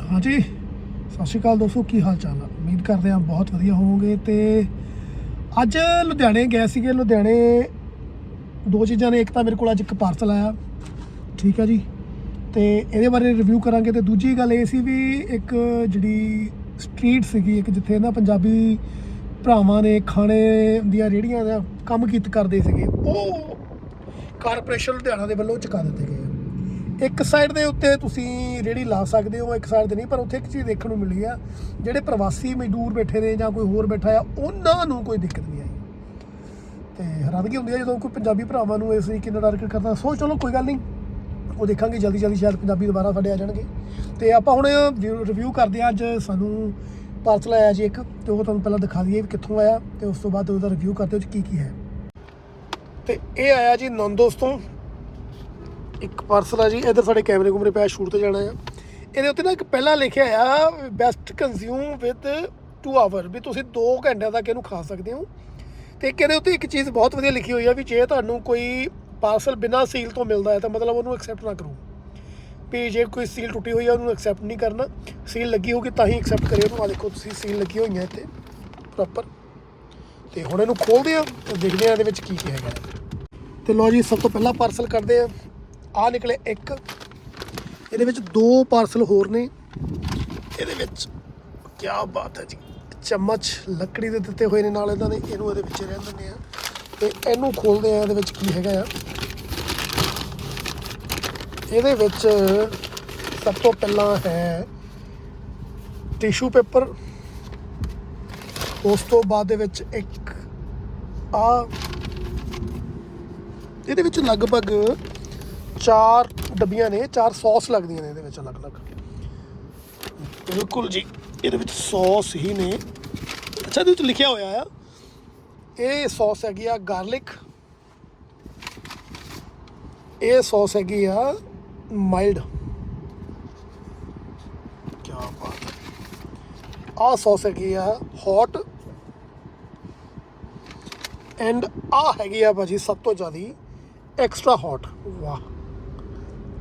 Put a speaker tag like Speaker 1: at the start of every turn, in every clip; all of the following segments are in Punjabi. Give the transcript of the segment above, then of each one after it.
Speaker 1: ਹਾਂਜੀ। ਸਤਿ ਸ਼੍ਰੀ ਅਕਾਲ ਦੋਸਤੋ, ਕੀ ਹਾਲ ਚਾਲ ਆ? ਉਮੀਦ ਕਰਦੇ ਹਾਂ ਬਹੁਤ ਵਧੀਆ ਹੋਵੋਗੇ ਤੇ ਅੱਜ ਲੁਧਿਆਣੇ ਗਏ ਸੀਗੇ। ਲੁਧਿਆਣੇ ਦੋ ਚੀਜ਼ਾਂ ਨੇ, ਇੱਕ ਤਾਂ ਮੇਰੇ ਕੋਲ ਅੱਜ ਇੱਕ ਪਾਰਸਲ ਆਇਆ, ਠੀਕ ਹੈ ਜੀ। ਤੇ ਇਹਦੇ ਬਾਰੇ ਰਿਵਿਊ ਕਰਾਂਗੇ ਤੇ ਦੂਜੀ ਗੱਲ ਇਹ ਸੀ ਵੀ ਇੱਕ ਜਿਹੜੀ ਸਟਰੀਟ ਸੀਗੀ, ਇੱਕ ਜਿੱਥੇ ਨਾ ਪੰਜਾਬੀ ਭਰਾਵਾਂ ਨੇ ਖਾਣੇ ਦੀਆਂ ਰੇੜੀਆਂ ਦਾ ਕੰਮ ਕੀਤ ਕਰਦੇ ਸੀਗੇ, ਉਹ ਕਾਰਪੋਰੇਸ਼ਨ ਲੁਧਿਆਣਾ ਦੇ ਵੱਲੋਂ ਚੁਕਾ ਦਿੱਤੇ ਗਏ ਇੱਕ ਸਾਈਡ ਦੇ ਉੱਤੇ ਤੁਸੀਂ ਰੇੜੀ ਲਾ ਸਕਦੇ ਹੋ, ਇੱਕ ਸਾਈਡ ਤੇ ਨਹੀਂ, ਪਰ ਉੱਥੇ ਇੱਕ ਚੀਜ਼ ਦੇਖਣ ਨੂੰ ਮਿਲੀ ਆ, ਜਿਹੜੇ ਪ੍ਰਵਾਸੀ ਮਜ਼ਦੂਰ ਬੈਠੇ ਨੇ ਜਾਂ ਕੋਈ ਹੋਰ ਬੈਠਾ ਆ, ਉਹਨਾਂ ਨੂੰ ਕੋਈ ਦਿੱਕਤ ਨਹੀਂ ਆਈ। ਤੇ ਹੈਰਾਨਗੀ ਹੁੰਦੀ ਹੈ ਜਦੋਂ ਕੋਈ ਪੰਜਾਬੀ ਭਰਾਵਾਂ ਨੂੰ ਇਸ ਲਈ ਕਿੰਨਾ ਟਾਰਗੇਟ ਕਰਦਾ, ਸੋ ਚਲੋ ਕੋਈ ਗੱਲ ਨਹੀਂ, ਉਹ ਦੇਖਾਂਗੇ ਜਲਦੀ ਜਲਦੀ ਸ਼ਾਇਦ ਪੰਜਾਬੀ ਦੁਬਾਰਾ ਸਾਡੇ ਆ ਜਾਣਗੇ। ਤੇ ਆਪਾਂ ਹੁਣ ਰਿਵਿਊ ਕਰਦੇ ਹਾਂ ਅੱਜ ਸਾਨੂੰ ਪਾਰਸਲ ਆਇਆ ਜੀ ਇੱਕ, ਤੇ ਉਹ ਤੁਹਾਨੂੰ ਪਹਿਲਾਂ ਦਿਖਾ ਦਈਏ ਵੀ ਕਿੱਥੋਂ ਆਇਆ, ਤੇ ਉਸ ਤੋਂ ਬਾਅਦ ਉਹਦਾ ਰਿਵਿਊ ਕਰਦੇ ਹਾਂ ਕੀ ਕੀ ਹੈ। ਤੇ ਇਹ ਆਇਆ ਜੀ ਨੰਦੋਸ ਤੋਂ ਇੱਕ ਪਾਰਸਲ ਆ ਜੀ, ਇਧਰ ਸਾਡੇ ਕੈਮਰੇ ਕੁਮਰੇ ਪਿਆ, ਸ਼ੂਟ ਤੇ ਜਾਣਾ ਆ। ਇਹਦੇ ਉੱਤੇ ਨਾ ਇੱਕ ਪਹਿਲਾਂ ਲਿਖਿਆ ਆ ਬੈਸਟ ਕੰਜ਼ਿਊਮ ਵਿਦ 2 ਆਵਰ ਵੀ ਤੁਸੀਂ 2 ਘੰਟਿਆਂ ਤੱਕ ਇਹਨੂੰ ਖਾ ਸਕਦੇ ਹੋ। ਤੇ ਇੱਕ ਇਹਦੇ ਉੱਤੇ ਇੱਕ ਚੀਜ਼ ਬਹੁਤ ਵਧੀਆ ਲਿਖੀ ਹੋਈ ਆ ਵੀ ਜੇ ਤੁਹਾਨੂੰ ਕੋਈ ਪਾਰਸਲ ਬਿਨਾਂ ਸੀਲ ਤੋਂ ਮਿਲਦਾ ਹੈ, ਤਾਂ ਮਤਲਬ ਉਹਨੂੰ ਐਕਸੈਪਟ ਨਾ ਕਰੋ। ਵੀ ਜੇ ਕੋਈ ਸੀਲ ਟੁੱਟੀ ਹੋਈ ਆ, ਉਹਨੂੰ ਐਕਸੈਪਟ ਨਹੀਂ ਕਰਨਾ। ਸੀਲ ਲੱਗੀ ਹੋਊਗੀ, ਤਾਂ ਹੀ ਐਕਸੈਪਟ ਕਰਿਓ ਉਹਨੂੰ ਆ ਦੇਖੋ, ਤੁਸੀਂ ਸੀਲ ਲੱਗੀ ਹੋਈਆਂ ਇੱਥੇ ਪ੍ਰੋਪਰ ਤੇ ਹੁਣ ਇਹਨੂੰ ਖੋਲਦੇ ਆ, ਤੇ ਦੇਖਦੇ ਆ ਇਹਦੇ ਵਿੱਚ ਕੀ ਕੀ ਹੈਗਾ। ਤੇ ਲੋ ਜੀ, ਸਭ ਤੋਂ ਪਹਿਲਾਂ ਪਾਰਸਲ ਕਰਦੇ ਆ। ਆ ਨਿਕਲੇ ਇੱਕ। ਇਹਦੇ ਵਿੱਚ ਦੋ ਪਾਰਸਲ ਹੋਰ ਨੇ। ਇਹਦੇ ਵਿੱਚ ਕੀ ਬਾਤ ਹੈ ਜੀ। ਚਮਚ ਲੱਕੜੀ ਦੇ ਦਿੱਤੇ ਹੋਏ ਨੇ ਨਾਲ ਇਹਨਾਂ ਨੇ ਇਹਨੂੰ ਇਹਦੇ ਵਿੱਚ ਰਹਿਣ ਦਿੰਦੇ ਆ ਤੇ ਇਹਨੂੰ ਖੋਲਦੇ ਆ ਇਹਦੇ ਵਿੱਚ ਕੀ ਹੈਗਾ ਆ? ਇਹਦੇ ਵਿੱਚ ਸਭ ਤੋਂ ਪਹਿਲਾਂ ਹੈ ਟਿਸ਼ੂ ਪੇਪਰ ਉਸ ਤੋਂ ਬਾਅਦ ਦੇ ਵਿੱਚ ਇੱਕ ਆ ਇਹਦੇ ਵਿੱਚ ਲਗਭਗ ਚਾਰ ਡੱਬੀਆਂ ਨੇ ਚਾਰ ਸੌਸ ਲੱਗਦੀਆਂ ਨੇ ਇਹਦੇ ਵਿੱਚ ਅਲੱਗ-ਅਲੱਗ ਬਿਲਕੁਲ ਜੀ ਇਹਦੇ ਵਿੱਚ ਸੌਸ ਹੀ ਨੇ ਅੱਛਾ ਇਹਦੇ ਵਿੱਚ ਲਿਖਿਆ ਹੋਇਆ ਆ ਇਹ ਸੌਸ ਹੈਗੀ ਆ ਗਾਰਲਿਕ ਇਹ ਸੌਸ ਹੈਗੀ ਆ ਮਾਈਲਡ ਕੀ ਬਾਤ ਹੈ ਆਹ ਸੌਸ ਹੈਗੀ ਆ ਹੌਟ ਐਂਡ ਆ ਹੈਗੀ ਆ ਭਾਜੀ ਸਭ ਤੋਂ ਜ਼ਿਆਦੀ ਐਕਸਟਰਾ ਹੌਟ ਵਾਹ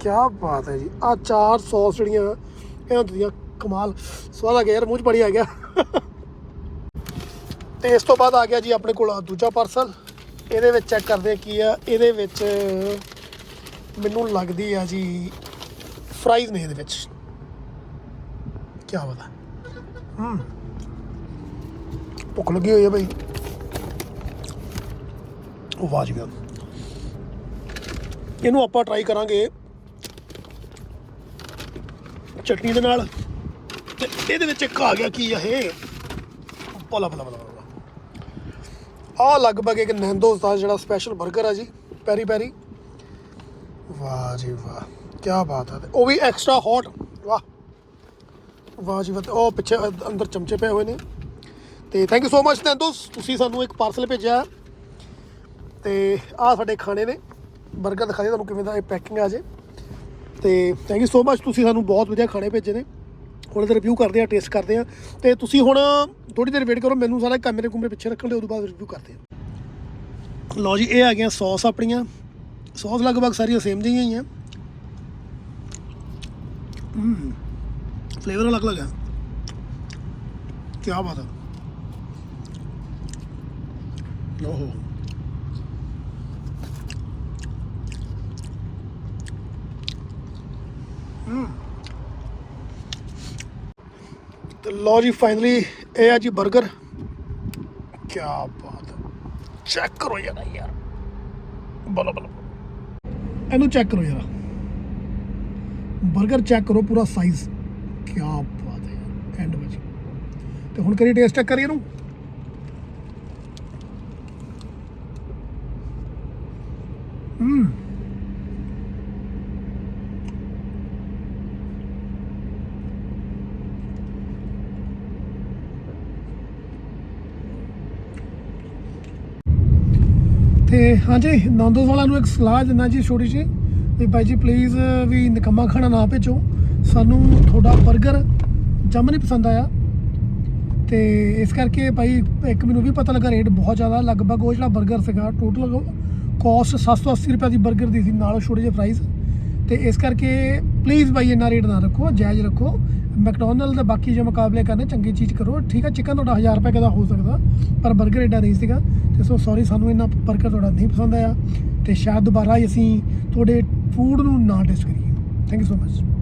Speaker 1: ਕੀ ਬਾਤ ਹੈ ਜੀ। ਆ ਚਾਰ ਸੌਸ ਜਿਹੜੀਆਂ ਇਹਨਾਂ ਦੀਆਂ, ਕਮਾਲ। ਸਵਾਦ ਆ ਗਿਆ ਯਾਰ, ਮੂੰਹ 'ਚ ਬੜੀ ਆ ਗਿਆ। ਤੇ ਇਸ ਤੋਂ ਬਾਅਦ ਆ ਗਿਆ ਜੀ ਆਪਣੇ ਕੋਲ ਦੂਜਾ ਪਾਰਸਲ ਇਹਦੇ ਵਿੱਚ ਚੈੱਕ ਕਰਦੇ ਕੀ ਆ। ਇਹਦੇ ਵਿੱਚ ਮੈਨੂੰ ਲੱਗਦੀ ਆ ਜੀ ਫਰਾਈਜ਼ ਨੇ ਇਹਦੇ ਵਿੱਚ। ਕੀ ਬਤਾ ਹੂੰ। ਭੁੱਖ ਲੱਗੀ ਹੋਈ ਹੈ ਭਾਈ ਉਹ ਵਾਜ ਗਿਆ ਇਹਨੂੰ ਆਪਾਂ ਟਰਾਈ ਕਰਾਂਗੇ। ਚਟਨੀ ਦੇ ਨਾਲ। ਤੇ ਇਹਦੇ ਵਿੱਚ ਇੱਕ ਆ ਗਿਆ ਕੀ ਆ ਇਹ? ਪਲਾ ਪਲਾ ਪਲਾ ਆ ਲਗਭਗ ਇੱਕ ਨੈਂਦੋਸ ਦਾ ਜਿਹੜਾ ਸਪੈਸ਼ਲ 버ਗਰ ਆ ਜੀ, ਪੈਰੀ ਪੈਰੀ। ਵਾਹ ਜੀ ਵਾਹ ਕੀ ਬਾਤ ਹੈ ਉਹ ਵੀ ਐਕਸਟਰਾ ਹੌਟ ਵਾਹ। ਵਾਹ ਜੀ ਵਾਹ, ਤੇ ਉਹ ਪਿੱਛੇ ਅੰਦਰ ਚਮਚੇ ਪਏ ਹੋਏ ਨੇ। ਤੇ ਥੈਂਕ ਯੂ ਸੋ ਮਚ ਨੈਂਦੋਸ, ਤੁਸੀਂ ਸਾਨੂੰ ਇੱਕ ਪਾਰਸਲ ਭੇਜਿਆ। ਤੇ ਆ ਸਾਡੇ ਖਾਣੇ ਨੇ। 버ਗਰ ਦਿਖਾ ਦੇ ਤੁਹਾਨੂੰ ਕਿਵੇਂ ਦਾ ਇਹ ਪੈਕਿੰਗ ਆ ਜੇ। ਤੇ ਥੈਂਕ ਯੂ ਸੋ ਮਚ ਤੁਸੀਂ ਸਾਨੂੰ ਬਹੁਤ ਵਧੀਆ ਖਾਣੇ ਭੇਜੇ ਨੇ। ਹੁਣ ਇਹਦਾ ਰਿਵਿਊ ਕਰਦੇ ਆ ਟੇਸਟ ਕਰਦੇ ਆ ਤੇ ਤੁਸੀਂ ਹੁਣ ਥੋੜੀ ਦੇਰ ਵੇਟ ਕਰੋ, ਮੈਨੂੰ ਸਾਰਾ ਕੈਮਰੇ ਕੁਮਰੇ ਪਿੱਛੇ ਰੱਖਣ ਦੇ ਉਦੋਂ ਬਾਅਦ ਰਿਵਿਊ ਕਰਦੇ ਆ ਲਓ ਜੀ, ਇਹ ਆ ਗਈਆਂ ਸੌਸ ਆਪਣੀਆਂ। ਸੌਸ ਲਗਭਗ ਸਾਰੀਆਂ ਸੇਮ ਜਿਹੀਆਂ ਹੀ ਆ। ਫਲੇਵਰ ਅਲੱਗ ਅਲੱਗ ਆ। ਕੀ ਬਾਤ ਹੈ। ਲੋ ਤੇ ਲਓ ਜੀ ਫਾਈਨਲੀ ਇਹ ਆ ਜੀ 버ਗਰ ਕੀ ਬਾਤ ਚੈੱਕ ਕਰੋ ਯਾਰ ਯਾਰ। ਬਲਾ ਬਲਾ ਇਹਨੂੰ ਚੈੱਕ ਕਰੋ ਯਾਰ। 버ਗਰ ਚੈੱਕ ਕਰੋ ਪੂਰਾ ਸਾਈਜ਼ ਕੀ ਬਾਤ ਹੈ ਐਂਡ ਵਿੱਚ। ਤੇ ਹੁਣ ਕਰੀ ਟੇਸਟ ਚੈੱਕ ਕਰੀਏ ਇਹਨੂੰ। ਹੂੰ। ਤੇ ਹਾਂਜੀ, ਨੌਂਦੋਸ ਵਾਲਾ ਨੂੰ ਇੱਕ ਸਲਾਹ ਦਿੰਦਾ ਜੀ ਛੋਟੀ ਜੀ ਵੀ ਬਾਈ ਜੀ ਪਲੀਜ਼ ਵੀ ਨਿਕੰਮਾ ਖਾਣਾ ਨਾ ਭੇਜੋ। ਸਾਨੂੰ ਤੁਹਾਡਾ 버ਗਰ ਜੰਮ ਨਹੀਂ ਪਸੰਦ ਆਇਆ। ਤੇ ਇਸ ਕਰਕੇ ਭਾਈ ਇੱਕ ਮੈਨੂੰ ਵੀ ਪਤਾ ਲੱਗਾ ਰੇਟ ਬਹੁਤ ਜ਼ਿਆਦਾ, ਲਗਭਗ ਉਹ ਜਿਹੜਾ 버ਗਰ ਸੀਗਾ ਟੋਟਲ ਕੋਸਟ 780 ਰੁਪਏ ਦੀ 버ਗਰ ਦੀ ਸੀ, ਨਾਲ ਛੋਟੇ ਜਿਹੇ ਪ੍ਰਾਈਸ ਤੇ ਇਸ ਕਰਕੇ ਪਲੀਜ਼ ਭਾਈ ਇਹਨਾਂ ਰੇਟ ਨਾ ਰੱਖੋ, ਜਾਇਜ਼ ਰੱਖੋ। ਮੈਕਡੋਨਲਡ ਦੇ ਬਾਕੀ ਜੋ ਮੁਕਾਬਲੇ ਕਰਨੇ, ਚੰਗੀ ਚੀਜ਼ ਕਰੋ। ਠੀਕ ਹੈ ਚਿਕਨ ਤੁਹਾਡਾ 1000 ਰੁਪਏ ਦਾ ਹੋ ਸਕਦਾ, ਪਰ 버ਗਰ ਏਡਾ ਨਹੀਂ ਸੀਗਾ। ਤੇ ਸੋ ਸੌਰੀ ਸਾਨੂੰ ਇੰਨਾ 버ਗਰ ਤੁਹਾਡਾ ਨਹੀਂ ਪਸੰਦ ਆਇਆ। ਤੇ ਸ਼ਾਇਦ ਦੁਬਾਰਾ ਹੀ ਅਸੀਂ ਤੁਹਾਡੇ ਫੂਡ ਨੂੰ ਨਾ ਟੇਸਟ ਕਰੀਏ। Thank you so much